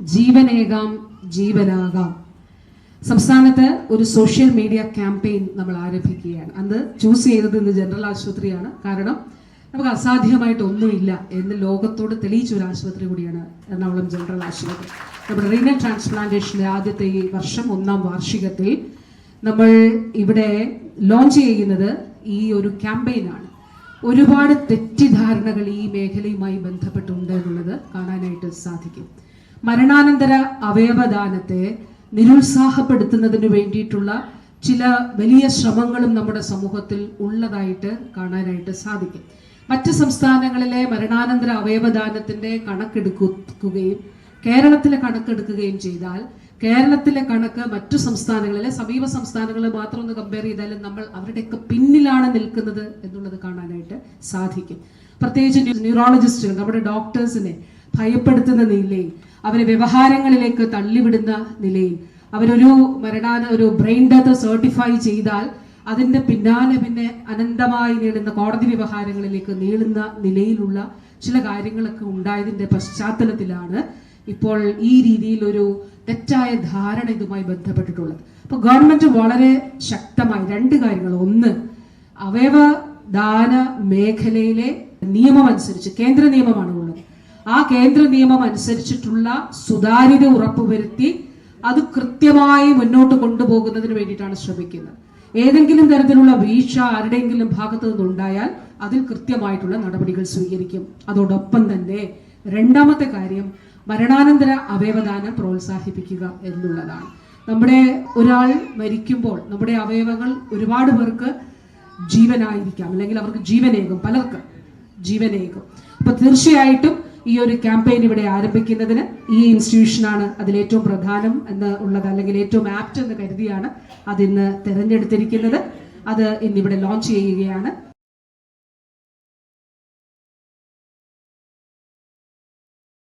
ജീവനേകാം ജീവനാകാം. സംസ്ഥാനത്ത് ഒരു social media campaign നമ്മൾ ആരംഭിക്കുകയാണ്. അന്ന് ചൂസ് ചെയ്തത് ഇന്ന് ജനറൽ ആശുപത്രിയാണ്. കാരണം നമുക്ക് അസാധ്യമായിട്ട് ഒന്നുമില്ല എന്ന് ലോകത്തോട് തെളിയിച്ച ഒരു ആശുപത്രി കൂടിയാണ് എറണാകുളം ജനറൽ ആശുപത്രി. നമ്മുടെ റീനൽ ട്രാൻസ്പ്ലാന്റേഷന്റെ ആദ്യത്തെ ഈ വർഷം ഒന്നാം വാർഷികത്തിൽ നമ്മൾ ഇവിടെ ലോഞ്ച് ചെയ്യുന്നത് ഈ ഒരു ക്യാമ്പയിനാണ് ഒരുപാട് തെറ്റിദ്ധാരണകൾ ഈ മേഖലയുമായി ബന്ധപ്പെട്ടുണ്ട് എന്നുള്ളത് കാണാനായിട്ട് സാധിക്കും. മരണാനന്തര അവയവദാനത്തെ നിരുത്സാഹപ്പെടുത്തുന്നതിന് വേണ്ടിയിട്ടുള്ള ചില വലിയ ശ്രമങ്ങളും നമ്മുടെ സമൂഹത്തിൽ ഉള്ളതായിട്ട് കാണാനായിട്ട് സാധിക്കും. മറ്റ് സംസ്ഥാനങ്ങളിലെ മരണാനന്തര അവയവദാനത്തിന്റെ കണക്കെടുക്കുകയും കേരളത്തിലെ കണക്കെടുക്കുകയും ചെയ്താൽ കേരളത്തിലെ കണക്ക് മറ്റു സംസ്ഥാനങ്ങളിലെ സമീപ സംസ്ഥാനങ്ങളെ മാത്രം ഒന്ന് കമ്പയർ ചെയ്താലും നമ്മൾ അവരുടെയൊക്കെ പിന്നിലാണ് നിൽക്കുന്നത് എന്നുള്ളത് കാണാനായിട്ട് സാധിക്കും. പ്രത്യേകിച്ച് ന്യൂറോളജിസ്റ്റുകൾ നമ്മുടെ ഡോക്ടേഴ്സിനെ ഭയപ്പെടുത്തുന്ന നിലയിൽ അവരെ വ്യവഹാരങ്ങളിലേക്ക് തള്ളിവിടുന്ന നിലയിൽ അവരൊരു മരണാന ഒരു ബ്രെയിൻ ഡെത്ത് സർട്ടിഫൈ ചെയ്താൽ അതിന്റെ പിന്നാലെ പിന്നെ അനന്തമായി നീളുന്ന കോടതി വ്യവഹാരങ്ങളിലേക്ക് നീളുന്ന നിലയിലുള്ള ചില കാര്യങ്ങളൊക്കെ ഉണ്ടായതിന്റെ പശ്ചാത്തലത്തിലാണ് ഇപ്പോൾ ഈ രീതിയിൽ ഒരു തെറ്റായ ധാരണ ഇതുമായി ബന്ധപ്പെട്ടിട്ടുള്ളത്. അപ്പൊ ഗവൺമെന്റ് വളരെ ശക്തമായി രണ്ട് കാര്യങ്ങൾ. ഒന്ന് അവയവ ദാന മേഖലയിലെ നിയമമനുസരിച്ച് കേന്ദ്ര നിയമമാണ് ഉള്ളത് ആ കേന്ദ്ര നിയമം അനുസരിച്ചിട്ടുള്ള സുതാര്യത ഉറപ്പുവരുത്തി അത് കൃത്യമായി മുന്നോട്ട് കൊണ്ടുപോകുന്നതിന് വേണ്ടിയിട്ടാണ് ശ്രമിക്കുന്നത്. ഏതെങ്കിലും തരത്തിലുള്ള വീഴ്ച ആരുടെയെങ്കിലും ഭാഗത്തു നിന്നുണ്ടായാൽ അതിൽ കൃത്യമായിട്ടുള്ള നടപടികൾ സ്വീകരിക്കും. അതോടൊപ്പം തന്നെ രണ്ടാമത്തെ കാര്യം മരണാനന്തര അവയവദാനം പ്രോത്സാഹിപ്പിക്കുക എന്നുള്ളതാണ്. നമ്മുടെ ഒരാൾ മരിക്കുമ്പോൾ നമ്മുടെ അവയവങ്ങൾ ഒരുപാട് പേർക്ക് ജീവനായിരിക്കാം. അല്ലെങ്കിൽ അവർക്ക് ജീവനേകും. പലർക്കും ജീവനേകും. അപ്പൊ തീർച്ചയായിട്ടും ഈ ഒരു ക്യാമ്പയിൻ ഇവിടെ ആരംഭിക്കുന്നതിന് ഈ ഇൻസ്റ്റിറ്റ്യൂഷനാണ് അതിൽ ഏറ്റവും പ്രധാനം എന്ന് ഉള്ളത് അല്ലെങ്കിൽ ഏറ്റവും ആപ്റ്റ് എന്ന് കരുതിയാണ് അതിന്ന് തിരഞ്ഞെടുത്തിരിക്കുന്നത്. അത് ഇന്നിവിടെ ലോഞ്ച് ചെയ്യുകയാണ്.